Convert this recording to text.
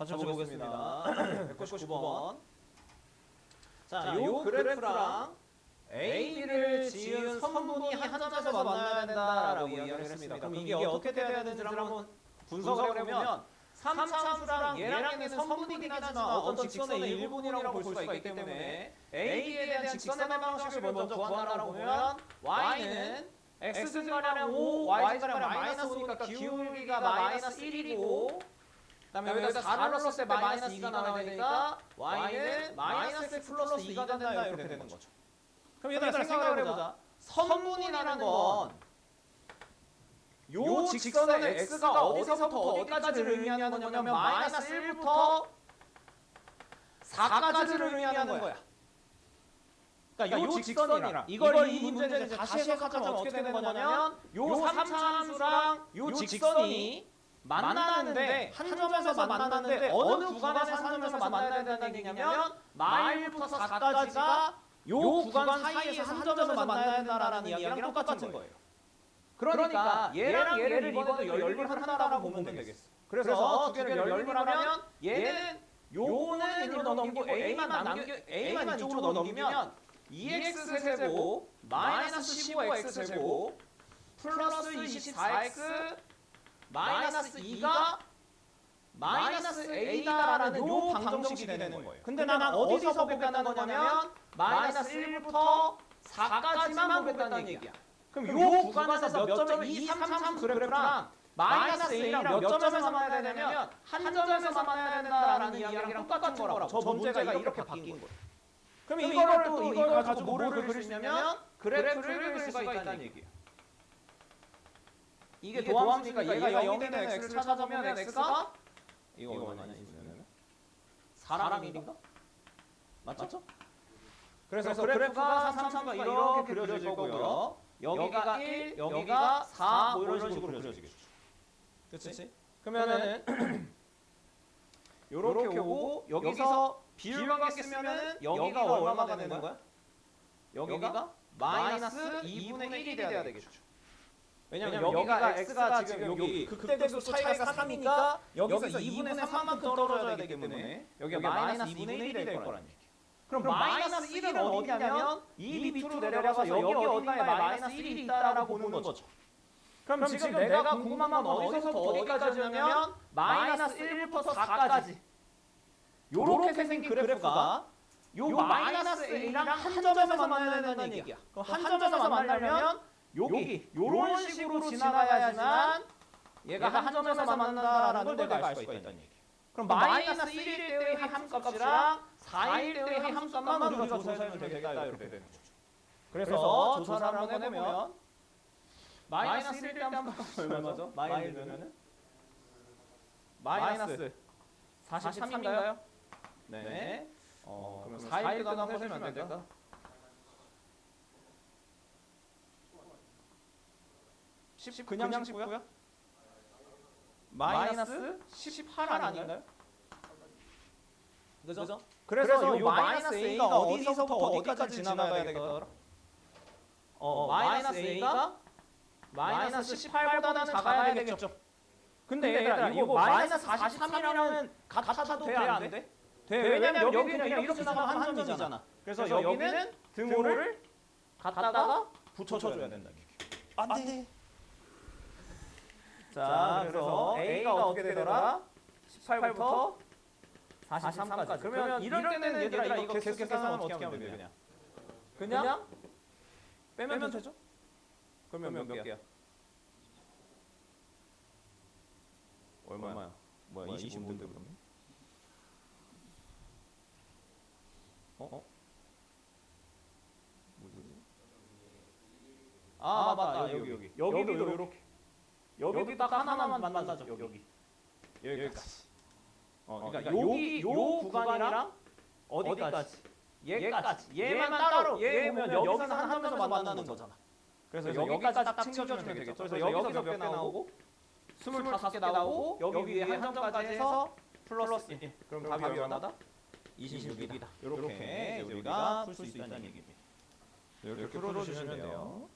가져보겠습니다. 199번. 자, 요 그래프랑 AB를 지은 선분이 한 점에서 만나야 된다라고 이야기를 했습니다. 그럼 이게 어떻게 돼야 되는지 한번 분석을 해보면 3차수랑 얘랑 얘는 선분이긴 하지만 어떤 직선의 일본이라고 볼 수가 있기 때문에 AB에 대한 직선의 방식을 먼저 구하라고 보면 y는 x승가량 5, y승가량 마이너스 5니까 기울기가 마이너스 1이고 그다음에 여기다 4를 넣었을 때 마이너스 2가 나와야 되니까 y는 마이너스 x 플러스 2가 된다 이렇게 되는 거죠. 그럼 얘들아 생각을 해보자. 선분이라는 건 요 직선의 x가 어디서부터 어디까지를 의미하는 거냐면 마이너스 1부터 4까지를 의미하는 거야. 그러니까 요 직선이랑 이걸 이 문제를 다시 해석하자면 어떻게 되는 거냐면 요 3차함수랑 요 직선이 만나는데 한 점에서 만나는데 어느 구간에서 한 점에서 만나야 된다는 얘기냐면 마일부터 4까지가 요 구간 사이에서 한 점에서 만나야 된다라는 이야기랑 똑같은 거예요. 그러니까 얘랑 얘를 이번에도 연립을 한다라고 보면 되겠어. 그래서 두 개를 연립을 하면 얘는 요는 이리로 넘기고 a만 남겨 a만 이쪽으로 넘기면 2x 세제곱 마이너스 15x 제곱 플러스 24x 마이너스 2가 마이너스 a다라는 요 방정식이 되는 거예요. 근데 난 어디서 보겠다는 거냐면 마이너스 1부터 4까지만 보겠다는 얘기야. 그럼 요 구간에서 몇 점을 2, 3, 3 그래프랑 마이너스 a랑 몇 점에서 만나야 되냐면 한 점에서 만나야 된다라는 이야기랑 똑같은 거라고. 저 문제가 이렇게 바뀐 거예요. 그럼 이거를 또 이걸 가지고 뭐를 그릴 수 있냐면 그래프를 그릴 수가 있다는 얘기예요. 이게 도함수니까 얘가 0이 되는 x를 찾아보면 x가 이거 얼마나 있으면 4랑 1인가? 맞죠? 그래서, 그래프가 3, 3, 3가 이렇게 그려질 거고요. 여기가 1, 여기가 4, 뭐 이런 식으로 그려지겠죠. 그렇지? 그러면은 요렇게 오고 여기서 비율만 쓰면은 여기가 얼마가 되는 거야? 여기가 마이너스 2분의 1이 돼야 되겠죠. 왜냐면 여기가 x가 지금 여기 극대극 차이가 3이니까 여기서 2분의 3만큼 떨어져야 되기 때문에 여기가 마이너스 2분의 1이 될 거란 얘기. 그럼 마이너스 1은 어디냐면 이 밑으로 내려가서 여기 어딘가에 마이너스 1이 있다라고 보는 거죠. 그럼 지금 내가 궁금한 건 어디서부터 어디까지냐면 마이너스 1부터 4까지 요렇게 생긴 그래프가 요 마이너스 a랑 한 점에서 만나야 된다는 얘기야. 그럼 한 점에서 만나려면 여기 요런 식으로 지나가야지만 얘가 한 점에서 만난다라는 걸 내가 알 수가 있다는 얘기. 그럼 마이너스 1일 때의 함수값이랑 4일 때의 함수값만 우리가 조사하면 되겠다 이렇게 되는 거죠. 그래서 조사를 한번 해보면 마이너스 1일 때 함수값이 얼마죠? 마이너스면은 마이너스 43인가요? 네. 어, 그럼 4일 때도 한번 해주면 안 될까? 십 그냥 19야? 마이너스 18 아닌가요? 그죠? 그래서 요 마이너스 a가 어디서부터 어디까지 지나가야 되겠더라? 어, 마이너스 a가 마이너스 18보다는 작아야 되겠죠. 근데 얘들아 이거 마이너스 43이라는 같아도 돼 안 돼? 돼. 왜냐면 여기는 그냥 이렇게 지나가면 한 점이잖아. 그래서 여기는 등호를 갖다가 붙여줘야 된다. 안 돼. 자, 그래서 A가 어떻게 되더라? 18부터 43까지. 그러면 이럴 때는 얘들아 이거 개수 계산은 어떻게 하면 돼? 그냥 그냥 빼면 되죠? 그러면 몇 개야? 얼마야? 뭐야 25인데 그러면? 어? 어? 뭐지? 아 맞다 여기 여기 여기도 요렇게 여기 딱 하나만 만나죠 여기. 여기까지. 어, 그러니까 여기 요 구간이랑 어디까지? 얘까지. 얘만 따로. 얘 보면 여기서는 한 점에서 만나는 거잖아. 그래서 여기까지 딱 챙겨주면 되겠죠. 그래서 여기서 몇 개 나오고 25개 나오고 여기 위에 한 점까지 해서 플러스 1 그럼 답이 얼마다? 26이다. 이렇게 우리가 풀 수 있다는 얘기입니다. 이렇게 풀어주시면 돼요